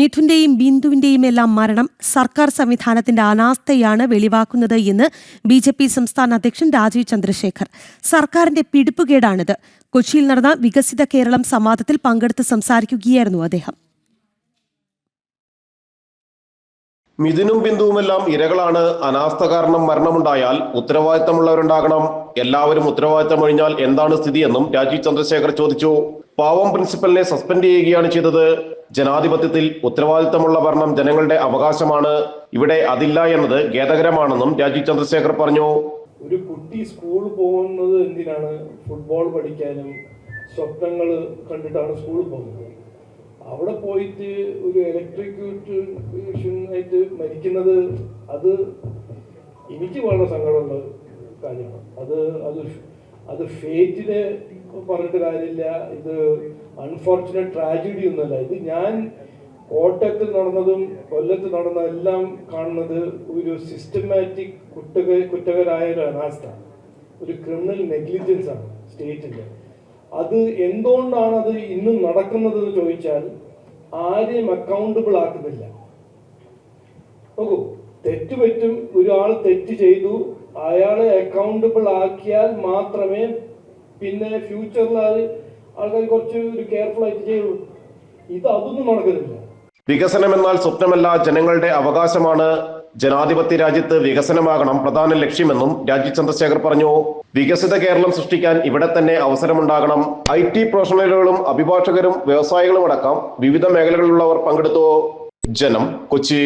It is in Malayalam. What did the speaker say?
മിഥുന്റെയും ബിന്ദുവിന്റെയും എല്ലാം മരണം സർക്കാർ സംവിധാനത്തിന്റെ അനാസ്ഥയാണ് വെളിവാക്കുന്നത് എന്ന് ബി ജെ പി സംസ്ഥാന അധ്യക്ഷൻ രാജീവ് ചന്ദ്രശേഖർ. സർക്കാരിന്റെ പിടിപ്പുകേടാണിത്. കൊച്ചിയിൽ നടന്ന വികസിത കേരളം സംവാദത്തിൽ പങ്കെടുത്ത് സംസാരിക്കുകയായിരുന്നു അദ്ദേഹം. മിഥുനും ബിന്ദുവുമെല്ലാം ഇരകളാണ്. അനാസ്ഥ കാരണം മരണമുണ്ടായാൽ ഉത്തരവാദിത്തമുള്ളവരുണ്ടാകണം. എല്ലാവരും ഉത്തരവാദിത്തം ഒഴിഞ്ഞാൽ എന്താണ് സ്ഥിതിയെന്നും രാജീവ് ചന്ദ്രശേഖർ ചോദിച്ചു. പാവം പ്രിൻസിപ്പലിനെ സസ്പെൻഡ് ചെയ്യുകയാണ് ചെയ്തത്. ജനാധിപത്യത്തിൽ ഉത്തരവാദിത്തമുള്ള ഭരണം ജനങ്ങളുടെ അവകാശമാണ്. ഇവിടെ അതില്ല എന്നത് ഖേദകരമാണെന്നും രാജീവ് ചന്ദ്രശേഖർ പറഞ്ഞു. ഒരു കുട്ടി സ്കൂൾ പോകുന്നത് എന്തിനാണ്? ഫുട്ബോൾ പഠിക്കാനും സ്വപ്നങ്ങൾ കണ്ടിട്ടാണ് സ്കൂളിൽ പോകുന്നത്. അവിടെ പോയിട്ട് ഒരു ഇലക്ട്രിക്യൂഷൻ ആയിട്ട് മരിക്കുന്നത് അത് എനിക്ക് വളരെ സങ്കടമുള്ള കാര്യമാണ്. അത് അത് അത് ഫേറ്റിനെ പറഞ്ഞിട്ട് കാര്യമില്ല. ഇത് അൺഫോർച്ചുനേറ്റ് ട്രാജഡി ഒന്നുമല്ല. ഇത് ഞാൻ കോട്ടയത്ത് നടന്നതും കൊല്ലത്ത് നടന്നതെല്ലാം കാണുന്നത് ഒരു സിസ്റ്റമാറ്റിക് കുറ്റക കുറ്റകരായ ഒരു അനാസ്ഥ ഒരു ക്രിമിനൽ നെഗ്ലിജൻസ് ആണ് സ്റ്റേറ്റിന്റെ. അത് എന്തുകൊണ്ടാണ് അത് ഇന്നും നടക്കുന്നത് എന്ന് ചോദിച്ചാൽ ആരെയും അക്കൗണ്ടബിൾ ആക്കുന്നില്ല. നോക്കൂ തെറ്റ് പറ്റും ഒരാൾ തെറ്റ് ചെയ്തു അയാളെ അക്കൗണ്ടബിൾ ആക്കിയാൽ മാത്രമേ പിന്നെ ഫ്യൂച്ചറിൽ ആൾക്കാർ കുറച്ച് ഒരു കെയർഫുൾ ആയിട്ട് ചെയ്യുള്ളൂ. ഇത് അതൊന്നും നടക്കുന്നില്ല വികസനം എന്നാൽ സ്വപ്നമല്ല ജനങ്ങളുടെ അവകാശമാണ്. ജനാധിപത്യ രാജ്യത്ത് വികസനമാകണം പ്രധാന ലക്ഷ്യമെന്നും രാജീവ് ചന്ദ്രശേഖർ പറഞ്ഞു. വികസിത കേരളം സൃഷ്ടിക്കാൻ ഇവിടെ തന്നെ അവസരമുണ്ടാകണം. ഐ ടി പ്രൊഫഷണലുകളും അഭിഭാഷകരും വ്യവസായികളും അടക്കം വിവിധ മേഖലകളിലുള്ളവർ പങ്കെടുത്തു. ജനം കൊച്ചി.